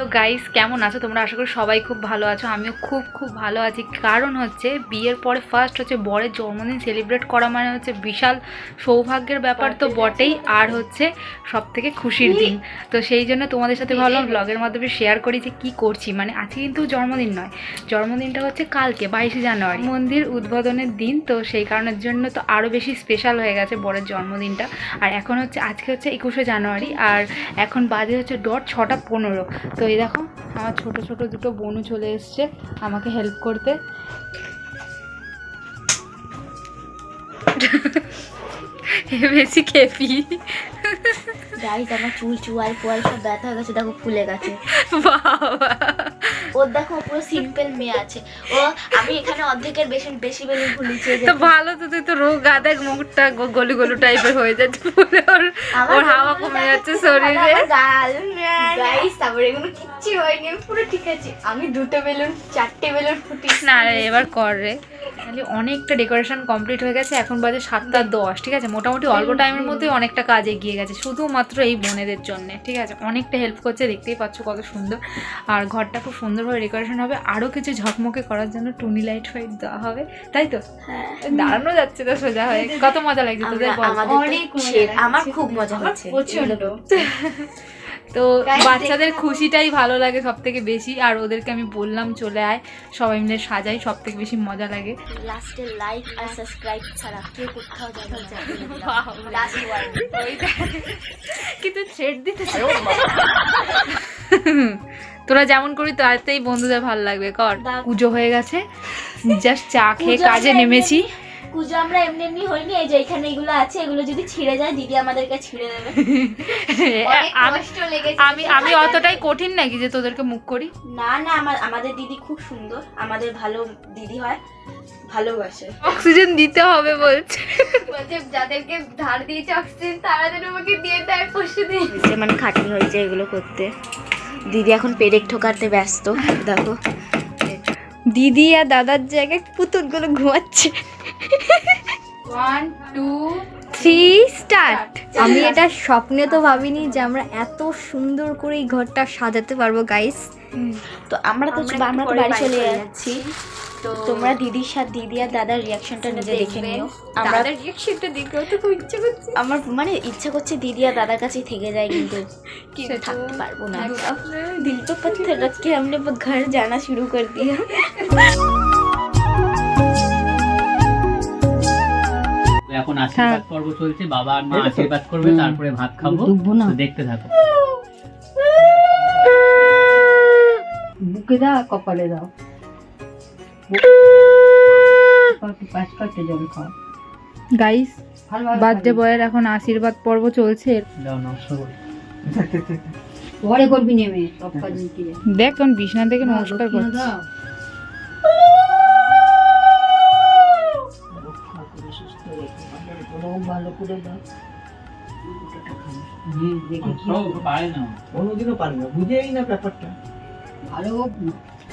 তো গাইস কেমন আছো? তোমরা আশা করি সবাই খুব ভালো আছো আমিও খুব খুব ভালো আছি। কারণ হচ্ছে বিয়ের পরে ফার্স্ট হচ্ছে বরের জন্মদিন সেলিব্রেট করা মানে হচ্ছে বিশাল সৌভাগ্যের ব্যাপার তো বটেই। আর হচ্ছে সব থেকে খুশির দিন। তো সেই জন্য তোমাদের সাথে ভাবলাম ব্লগের মাধ্যমে শেয়ার করি যে কী করছি। মানে আজকে কিন্তু জন্মদিন নয় জন্মদিনটা হচ্ছে কালকে বাইশে জানুয়ারি। মন্দির উদ্বোধনের দিন তো সেই কারণের জন্য তো আরও বেশি স্পেশাল হয়ে গেছে বরের জন্মদিনটা। আর এখন হচ্ছে আজকে হচ্ছে একুশে জানুয়ারি আর এখন বাজে হচ্ছে ডট ছটা পনেরো। তো এই দেখো আমার ছোট ছোট দুটো বনু চলে এসছে আমাকে হেল্প করতে। বেশি খেপি। গাইস আমার চুল চুয়াল পোয়াল সব ব্যথা হয়ে গেছে দেখো ফুলে গেছে। বাবা। ওর দেখো পুরো সিম্পল মেয়ে আছে। ও আমি এখানে অর্ধেকের বেশি বেশি বেলুন ফুলিয়েছি তো ভালো তো তুই তো রোগ গাদা মুখটা গলু গলু টাইপের হয়ে যাচ্ছে পুরো ওর ওর হাওয়া কমে যাচ্ছে শরীরে। গাইস তারপরে এগুলো কিচ্ছু হয়নি পুরো ঠিক আছে। আমি দুটো বেলুন চারটে বেলুন ফুটিস না রে এবার কর রে। তাহলে অনেকটা ডেকোরেশন কমপ্লিট হয়ে গেছে এখন বাজে সাতটা দশ ঠিক আছে? মোটামুটি অল্প টাইমের মধ্যে অনেকটা কাজ এগিয়ে গেছে শুধুমাত্র এই বোনেদের জন্য ঠিক আছে? অনেকটা হেল্প করছে দেখতেই পাচ্ছ কত সুন্দর। আর ঘরটা খুব সুন্দরভাবে ডেকোরেশন হবে আরও কিছু ঝকমকে করার জন্য টুনি লাইট ফাইট দেওয়া হবে তাই তো? হ্যাঁ। দাঁড়ানো যাচ্ছে তো সোজা হয়ে কত মজা লাগছে তোদের আমরা- অনেক খুব মজা হচ্ছে। তো বাচ্চাদের খুশিটাই ভালো লাগে সব থেকে বেশি আর ওদেরকে আমি বললাম চলে আয় সবাই মিলে সাজাই সব থেকে বেশি মজা লাগে। লাস্টে লাইক আর সাবস্ক্রাইব ছাড়া কেউ কোথাও যাবে. লাস্ট ওয়ার্ড কিন্তু থ্রেড দিতে তোরা যেমন করি তাতেই বন্ধুদের ভালো লাগবে। কর পুজো হয়ে গেছে। জাস্ট চা খেয়ে কাজে নেমেছি। পুজো আমরা এমনি এমনি হইনি এই যে এখানে এগুলো আছে এগুলো যদি ছিঁড়ে যায় দিদি আমাদেরকে ছিঁড়ে দেবে। আমি আমি আমি অতটাই কঠিন নাকি যে তোদেরকে মুখ করি? না না আমার আমাদের দিদি খুব সুন্দর। আমাদের ভালো দিদি হয়। ভালোবাসে। অক্সিজেন দিতে হবে বলছে। বলছে যাদেরকে ধার দিয়েছে অক্সিজেন তারা যেন আমাকে দিয়ে দেয় পরশু দিন মানে খাটনি হয়েছে এগুলো করতে। দিদি এখন পেরেক ঠোকাতে ব্যস্ত দেখো। দিদি আর দাদার জায়গায় পুতুলগুলো ঘুমাচ্ছে। One two three start. আমি এটা স্বপ্নে তো ভাবিনি যে আমরা এত সুন্দর করে এই ঘরটা সাজাতে পারব গাইস তো আমরা তো আমরা তো বাড়ি চলে যাচ্ছি। তো তোমরা দিদির সাথে দিদি আর দাদার রিয়াকশনটা নিজে দেখে নিও আমরা দাদার রিয়াকশনটা দেখেও তো খুব ইচ্ছে করছে আমার মানে ইচ্ছা করছে দিদি আর দাদার কাছেই থেকে যায় কিন্তু কিন্তু সেটা থাকতে পারবো না একদম। दिल तो पत्थर रख के हमने वो घर जाना शुरू कर दिया তো এখন আশীর্বাদ পর্ব চলছে বাবা আর মা আশীর্বাদ করবে তারপরে ভাত খাবো তো দেখতে থাকো বুকে দাও কপালে দাও গাইস বার্থডে বয়ের এখন আশীর্বাদ পর্ব চলছে। পরে করবি নেমে দেখ কোন বিছনা থেকে নমস্কার করছে। ভালো করে দাও। দুটোটা খাও। হুম, দেখে কি সব পারে না কোনোদিনও বুঝেই না ব্যাপারটা। ভালো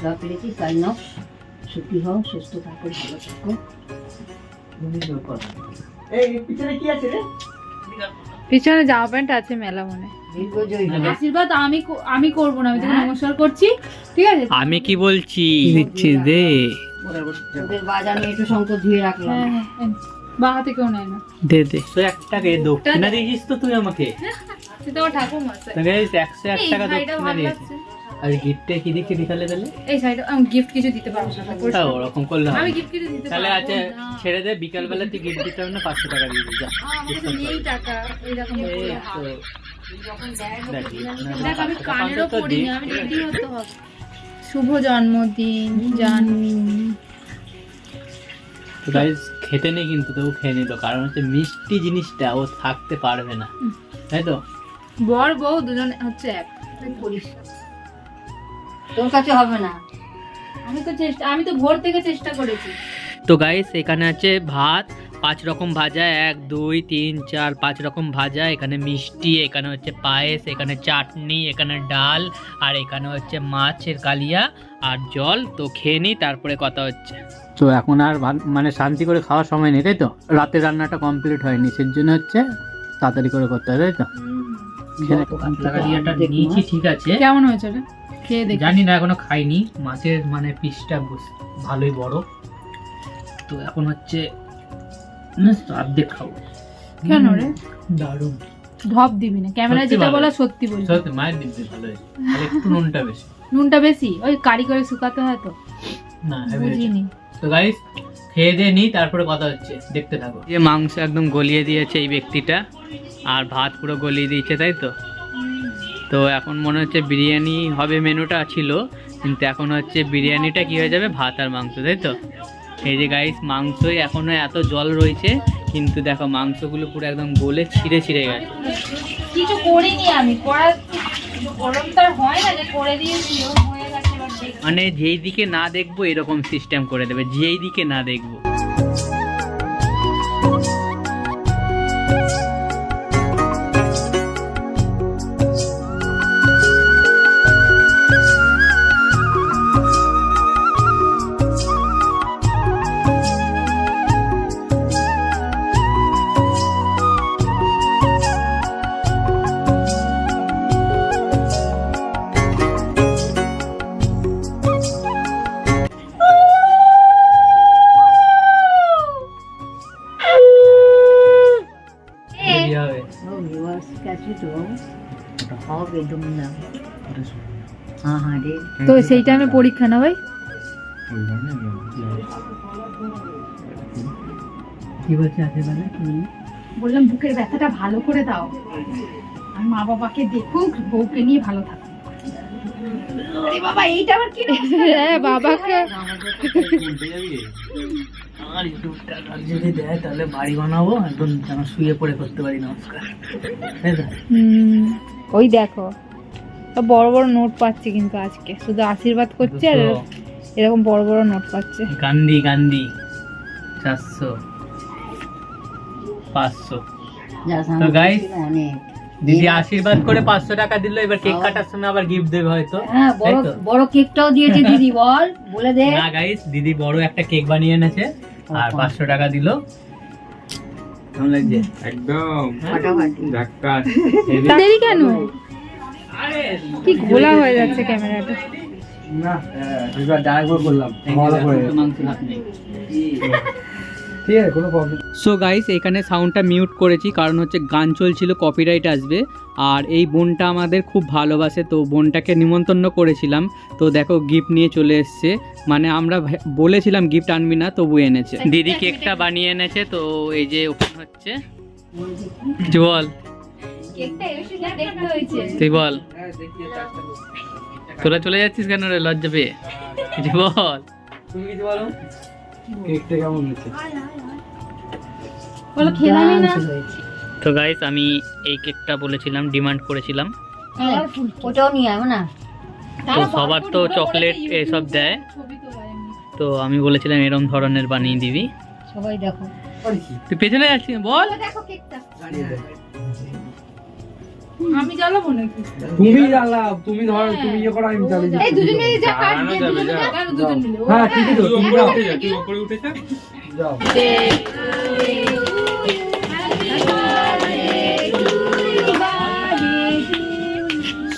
যা পেরেছি তাই নাও। সুখী হও সুস্থ থাকো ভালো থাকো। এই পিছনে কি আছে রে? পিছনে জামা প্যান্ট আছে মেলা মনে। আশীর্বাদ আমি আমি করব না আমি তোকে নমস্কার করছি। ঠিক আছে? আমি কি বলছি? দিচ্ছি দে। ওদের বাজানো একটু শঙ্খ ধুয়ে রাখলাম। হ্যাঁ হ্যাঁ হ্যাঁ। বা হাতে কেউ নেয় না। দে দে। তো এক টাকা এ দক্ষিণা দিয়েছিস তো তুই আমাকে? সেটা ঠাকুমা টাকা দক্ষিণা ভালো দিয়েছে। লাগছে। আর গিফটে কি দিচ্ছি দিখালে তাহলে? এই শাড়িটা আমি গিফট কিছু দিতে পারব না তা ওরকম করলে আমি গিফট কিছু দিতে তাহলে আছে ছেড়ে দে বিকাল বেলা তুই গিফট দিতে হবে না পাঁচশো টাকা দিয়ে দিই যা। আ, আমার কাছে নেই টাকা এইরকম এই তো। দেখ, দেখ আমি কানেরও তো আমি রেডি হতে হবে। শুভ জন্মদিন জানি তো গাইজ খেতে নেই কিন্তু তবু খেয়ে নিল কারণ হচ্ছে মিষ্টি জিনিসটা ও থাকতে পারবে না। তাই তো? বর বউ দুজন হচ্ছে এক। তোর কাছে হবে না। আমি তো চেষ্টা আমি তো ভোর থেকে চেষ্টা করেছি। তো গাইস এখানে আছে ভাত পাঁচ রকম ভাজা এক দুই তিন চার পাঁচ রকম ভাজা এখানে মিষ্টি এখানে হচ্ছে পায়েস এখানে চাটনি এখানে ডাল আর এখানে হচ্ছে মাছের কালিয়া আর জল। তো খেয়ে নিই তারপরে কথা হচ্ছে। তো এখন আর মানে শান্তি করে খাওয়ার সময় নেই তাই তো? রাতের রান্নাটা কমপ্লিট হয়নি সেই জন্য হচ্ছে তাড়াতাড়ি করে করতে হবে তাই তো? ঠিক আছে। কেমন হয়েছে রে? খেয়ে দেখি জানি না এখনও খাইনি। মাছের মানে পিসটা ভালোই বড়। তো এখন হচ্ছে অর্ধেক খাব। কেন রে? দারুণ। ঢপ দিবি না ক্যামেরায় সত্যি যেটা ভালো। বলা সত্যি বলবি। সত্যি মায়ের দিচ্ছে ভালো হয়েছে। আর একটু নুনটা বেশি। নুনটা বেশি? ওই কারি করে শুকাতে হয় তো। না বুঝিনি। তো গাইস খেয়ে দিয়ে নিই তারপরে কথা হচ্ছে। দেখতে থাকো। যে মাংস একদম গলিয়ে দিয়েছে এই ব্যক্তিটা। আর ভাত পুরো গলিয়ে দিয়েছে তাই তো? তো এখন মনে হচ্ছে বিরিয়ানি হবে মেনুটা ছিল কিন্তু এখন হচ্ছে বিরিয়ানিটা কি হয়ে যাবে? ভাত আর মাংস তাই তো? এই যে গাইস মাংসই এখনও এত জল রয়েছে কিন্তু দেখো মাংসগুলো পুরো একদম গলে ছিঁড়ে ছিঁড়ে গেছে। কিছু করিনি আমি হয় না যে করে দিয়েছি ও গেছে মানে যেই দিকে না দেখব এরকম সিস্টেম করে দেবে যেই দিকে না দেখব। তো সেই টাইমে পরীক্ষা না ভাই? কি বলছে আশেপাশে বললাম বুকের ব্যথাটা ভালো করে দাও। আর মা বাবাকে দেখুক বউকে নিয়ে ভালো থাকুক বাবা এইটা আবার কি হ্যাঁ বাবাকে। আমার ইউটিউবটা যদি দেয় তাহলে বাড়ি বানাবো একদম যেন শুয়ে পড়ে করতে পারি নমস্কার। ওই দেখো। বড় বড় নোট পাচ্ছে কিন্তু আজকে। শুধু আশীর্বাদ করছে আর এরকম বড় বড় নোট পাচ্ছে। গান্ধী গান্ধী চারশো পাঁচশো। তো guys, অনেক দিদি আশীর্বাদ করে পাঁচশো টাকা দিল এবার কেক কাটার সময় আবার গিফট দেবে হয়তো। হ্যাঁ বড় বড় কেকটাও দিয়েছে দিদি বল বলে দে। না গাইস দিদি বড় একটা কেক বানিয়ে এনেছে আর পাঁচশো টাকা দিল। কেমন লাগছে? একদম। ফাটাফাটি। দেরি কেন? আরে কি ঘোলা হয়ে যাচ্ছে ক্যামেরাটা? না করলাম। ভালো করে। মাংস ভাত নেই ঠিক আছে কোনো প্রবলেম সো গাইস এখানে সাউন্ডটা মিউট করেছি কারণ হচ্ছে গান চলছিল কপিরাইট আসবে। আর এই বোনটা আমাদের খুব ভালোবাসে তো বোনটাকে নিমন্ত্রণ করেছিলাম। তো দেখো গিফট নিয়ে চলে এসছে। মানে আমরা বলেছিলাম গিফট আনবি না তবু এনেছে। দিদি কেকটা বানিয়ে এনেছে তো এই যে ওপেন হচ্ছে। বল। তুই বল। তোরা চলে যাচ্ছিস কেন রে? লজ্জা পেয়ে। কিছু বল। তুমি কিছু বলো। কেকটা কেমন হয়েছে? বলো খেলামই না। তো গাইস আমি এই কেকটা বলেছিলাম ডিমান্ড করেছিলাম। ওটাও নিয়ে আয় না? তো সবার তো চকলেট এসব দেয়। তো আমি বলেছিলাম এরম ধরনের বানিয়ে দিবি। সবাই দেখো। তুই পেছনে যাচ্ছিস বল। দেখো কেকটা। আমি জ্বালাবো নাকি? তুমি জ্বালাও তুমি ধরো তুমি ইয়ে করো আমি এই যাচ্ছি দুজন মিলে যা। কাটবে দুজন মিলে কেন দুজন মিলে হ্যাঁ ঠিকই তো তুমি যাও। যাও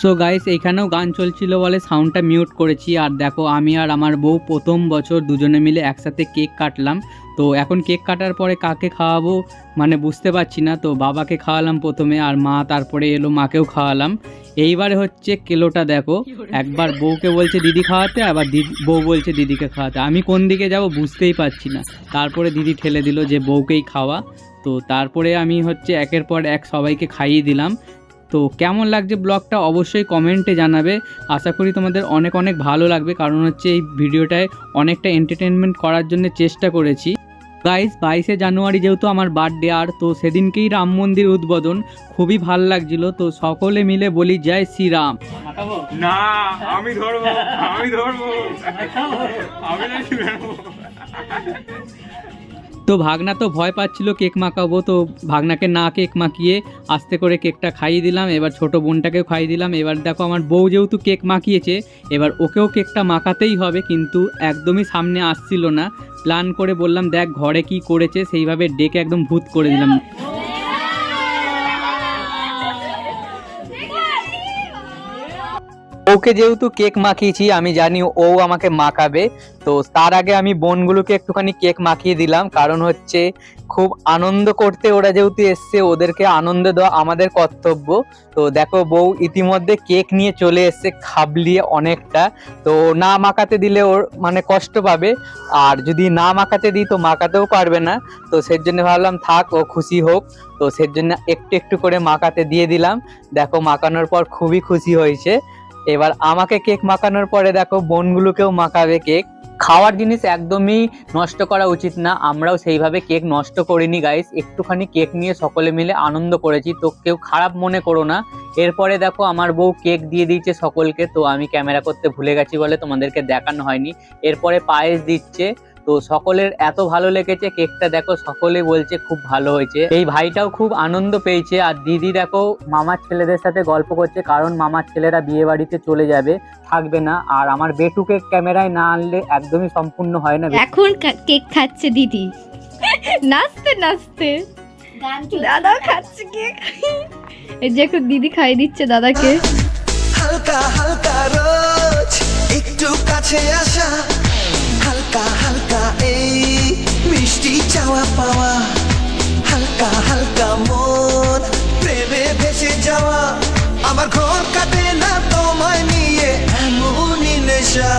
সো গাইস এইখানেও গান চলছিল বলে সাউন্ডটা মিউট করেছি। আর দেখো আমি আর আমার বউ প্রথম বছর দুজনে মিলে একসাথে কেক কাটলাম। তো এখন কেক কাটার পরে কাকে খাওয়াবো? মানে বুঝতে পারছি না, তো বাবাকে খাওয়ালাম প্রথমে আর মা তারপরে এলো, মাকেও খাওয়ালাম। এইবারে হচ্ছে কেলোটা দেখো, একবার বউকে বলছে দিদি খাওয়াতে, আবার দিদি বউ বলছে দিদিকে খাওয়াতে। আমি কোন দিকে যাব বুঝতেই পারছি না। তারপরে দিদি ঠেলে দিল যে বউকেই খাওয়া। তো তারপরে আমি হচ্ছে একের পর এক সবাইকে খাইয়ে দিলাম। তো কেমন লাগছে ব্লগটা অবশ্যই কমেন্টে জানাবে। আশা করি তোমাদের অনেক অনেক ভালো লাগবে, কারণ হচ্ছে এই ভিডিওটায় অনেকটা এন্টারটেনমেন্ট করার জন্য চেষ্টা করেছি। গাইস বাইশে জানুয়ারি যেহেতু আমার বার্থডে আর তো সেদিনকেই রাম মন্দির উদ্বোধন খুবই ভালো লাগছিল। তো সকলে মিলে বলি জয় শ্রীরাম। না আমি ধরবো আমি ধরবো। আমি না তো ভাগনা তো ভয় পাচ্ছিল কেক মাখাবো, তো ভাগনাকে না কেক মাখিয়ে আস্তে করে কেকটা খাইয়ে দিলাম, এবার ছোট বোনটাকেও খাইয়ে দিলাম। এবার দেখো আমার বউ যেহেতু কেক মাখিয়েছে, এবার ওকেও কেকটা মাখাতেই হবে, কিন্তু একদমই সামনে আসছিল না। প্ল্যান করে বললাম, দেখ ঘরে কি করেছে, সেইভাবে ডেকে একদম ভূত করে দিলাম। ওকে যেহেতু কেক মাখিয়েছি, আমি জানি ও আমাকে মাখাবে। তো তার আগে আমি বোনগুলোকে একটুখানি কেক মাখিয়ে দিলাম, কারণ হচ্ছে খুব আনন্দ করতে ওরা যেহেতু এসছে, ওদেরকে আনন্দ দেওয়া আমাদের কর্তব্য। তো দেখো বউ ইতিমধ্যে কেক নিয়ে চলে এসছে, খাবলিয়ে অনেকটা। তো না মাখাতে দিলে ওর মানে কষ্ট পাবে, আর যদি না মাখাতে দিই তো মাখাতেও পারবে না। তো সেই জন্য ভাবলাম থাক, ও খুশি হোক। তো সেই জন্য একটু একটু করে মাখাতে দিয়ে দিলাম। দেখো মাখানোর পর খুবই খুশি হয়েছে। এবার আমাকে কেক মাখানোর পরে দেখো বোনগুলোকেও মাখাবে কেক। খাওয়ার জিনিস একদমই নষ্ট করা উচিত না, আমরাও সেইভাবে কেক নষ্ট করিনি গাইস একটুখানি কেক নিয়ে সকলে মিলে আনন্দ করেছি, তো কেউ খারাপ মনে করো না। এরপরে দেখো আমার বউ কেক দিয়ে দিয়েছে সকলকে, তো আমি ক্যামেরা করতে ভুলে গেছি বলে তোমাদেরকে দেখানো হয়নি। এরপরে পায়েস দিচ্ছে তো সকলের এত ভালো লেগেছে কেকটা দেখো সকলে বলছে খুব ভালো হয়েছে। এই ভাইটাও খুব আনন্দ পেয়েছে আর দিদি দেখো মামার ছেলেদের সাথে গল্প করছে কারণ মামার ছেলেরা বিয়ে বাড়িতে চলে যাবে থাকবে না আর আমার বেটুকে ক্যামেরায় না আনলে একদমই সম্পূর্ণ হয় না। এখন কেক খাচ্ছে দিদি। নাচতে নাচতে। দাদা খাচ্ছে কেক। এই যে এখন দিদি খাই দিচ্ছে দাদাকে। হালকা হালকা রোজ একটু কাছে আসা। হালকা হালকা এই মিষ্টি চাওয়া পাওয়া। হালকা হালকা মন, প্রেমে ভেসে যাওয়া। আমার ঘর কাটে না তোমায় নিয়ে, এমনই নেশা।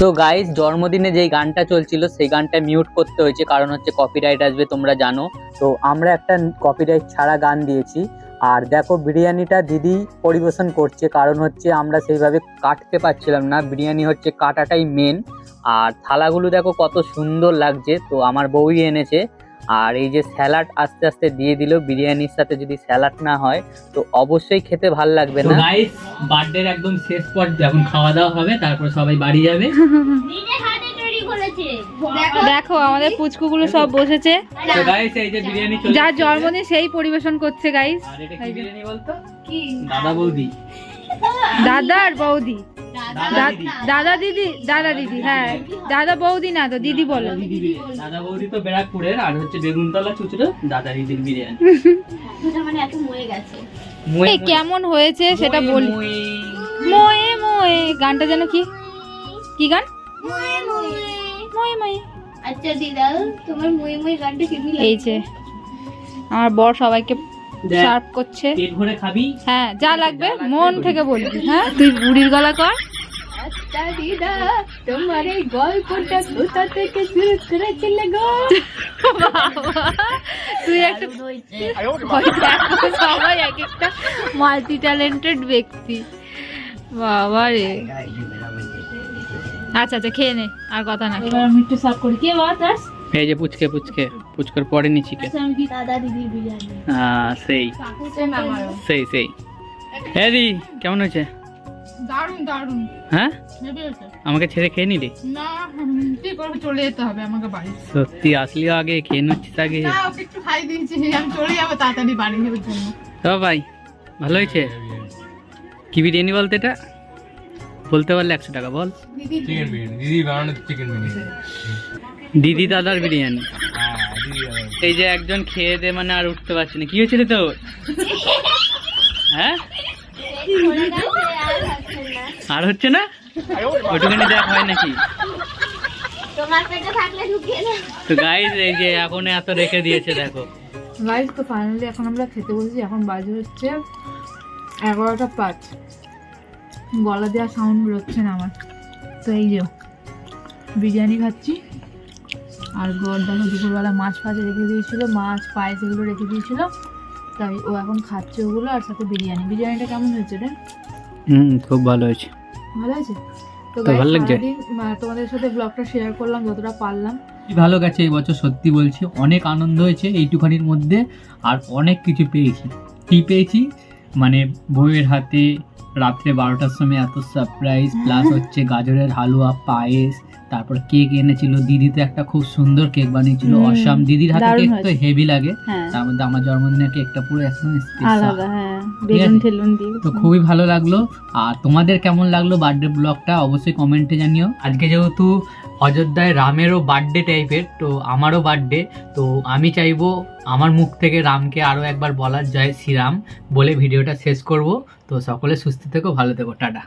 তো গাইজ জন্মদিনে যেই গানটা চলছিল, সেই গানটা মিউট করতে হয়েছে, কারণ হচ্ছে কপিরাইট আসবে, তোমরা জানো। তো আমরা একটা কপিরাইট ছাড়া গান দিয়েছি। আর দেখো, বিরিয়ানিটা দিদি পরিবেশন করছে, কারণ হচ্ছে আমরা সেইভাবে কাটতে পারছিলাম না। বিরিয়ানি হচ্ছে কাটাটাই মেন আর থালাগুলো দেখো কত সুন্দর লাগছে। তো আমার বউই এনেছে। আর এই যে স্যালাড আস্তে আস্তে দিয়ে দিল বিরিয়ানির সাথে যদি স্যালাড না হয় তো অবশ্যই খেতে ভালো লাগবে না। গাইস বার্থডের একদম শেষ পর যখন খাওয়া দাওয়া হবে তারপর সবাই বাড়ি যাবে। নিজে হাতে তৈরি করেছে। দেখো আমাদের পুচকুগুলো সব বসেছে। যার জন্মদিন সেই পরিবেশন করছে গাইস আর এটা কি বিরিয়ানি বলতো? দাদা বৌদি। দাদা আর বৌদি। দাদা দিদি দাদা দিদি। হ্যাঁ। দাদা বৌদি না তো দিদি বলো। দাদা বৌদি তো ব্যারাকপুরের আর হচ্ছে বেগুনতলা চুচড়ো দাদা দিদির বিরিয়ানি। মানে মুয়ে কেমন হয়েছে সেটা মুয়ে। বলি। মুয়ে। মোয়ে। মোয়ে গানটা যেন কি? কি গান? মোয়ে মোয়ে। আচ্ছা দিদা তোমার মুই মুই গানটা কেমনি এই যে আমার বর সবাইকে সার্ভ করছে। পেট ভরে খাবি। হ্যাঁ যা লাগবে মন থেকে বলবি হ্যাঁ? তুই বুড়ির গলা কর। আচ্ছা তোমার এই গল্পটা কোথা থেকে শুরু করেছিলে গো? তুই একটা ওই দেখো, সবাই এক একটা মাল্টি ট্যালেন্টেড ব্যক্তি। বাবা রে। আচ্ছা আচ্ছা খেয়ে নে আর কথা না। এবার আমি একটু করি। কে বাবা তার এই যে পুচকে পুচকে পুচকার পরে নি চিকেন আচ্ছা বিরিয়ানি? হ্যাঁ সেই। সেই সেই। হ্যাঁ দি কেমন হয়েছে? দারুণ দারুণ হ্যাঁ? আমাকে ছেড়ে খেয়ে নিলি? না কি করব চলে যেতে হবে আমাকে বাড়ি। সত্যি আসলিও আগে খেয়ে নিচ্ছিস আগে। না ওকে একটু খাই দিয়েছি আমি চলে যাব তাড়াতাড়ি বাড়ি যাওয়ার জন্য। তো ভাই ভালো হয়েছে? কি বিরিয়ানি বলতে এটা? বলতে পারলে একশো টাকা বল। চিকেন বিরিয়ানি দিদি বানানো চিকেন বিরিয়ানি। দিদি দাদার বিরিয়ানি। হ্যাঁ। এই যে একজন খেয়ে দে মানে আর উঠতে পারছে না। কি হয়েছিল তো হ্যাঁ? আর হচ্ছে না? ওটুখানি দেখ হয় নাকি? তো গাইজ এই যে এখন এত রেখে দিয়েছে দেখো। গাইজ তো ফাইনালি এখন আমরা খেতে বসেছি। এখন বাজে হচ্ছে এগারোটা পাঁচ। গলা দেওয়া সাউন্ড বেরোচ্ছে না আমার। তো এই যে বিরিয়ানি খাচ্ছি। আর গড় দেখো দুপুরবেলা মাছ ফাছ রেখে দিয়েছিল মাছ পায়েস এগুলো রেখে দিয়েছিল। তাই ও এখন খাচ্ছে ওগুলো আর সাথে বিরিয়ানি। বিরিয়ানিটা কেমন হয়েছে রে? হুম খুব ভালো হয়েছে। ভালো আছে তো ভালো লাগছে? তোমাদের সাথে ব্লগটা শেয়ার করলাম যতটা পারলাম। ভালো গেছে এই বছর সত্যি বলছি। অনেক আনন্দ হয়েছে এইটুখানির মধ্যে আর অনেক কিছু পেয়েছি। কি পেয়েছি? মানে বউয়ের হাতে রাত্রে বারোটার সময় এত সারপ্রাইজ প্লাস হচ্ছে গাজরের হালুয়া পায়েস তারপর কেক এনেছিল। দিদিতে একটা খুব সুন্দর কেক বানিয়েছিল। অসাম দিদির হাতে কেক তো হেভি লাগে। হ্যাঁ। তার মধ্যে আমার জন্মদিনের কেকটা পুরো একদম স্পেশাল হ্যাঁ। তো খুবই ভালো লাগল। আর তোমাদের কেমন লাগল বার্থডে ব্লগটা অবশ্যই কমেন্টে জানিও। আজকে যেহেতু অযোধ্যায় রামেরও বার্থডে টাইপের তো আমারও বার্থডে তো আমি চাইব আমার মুখ থেকে রামকে আরও একবার বলার জয় শ্রীরাম বলে ভিডিওটা শেষ করব। তো সকলে সুস্থ থেকো, ভালো থেকো, টাটা।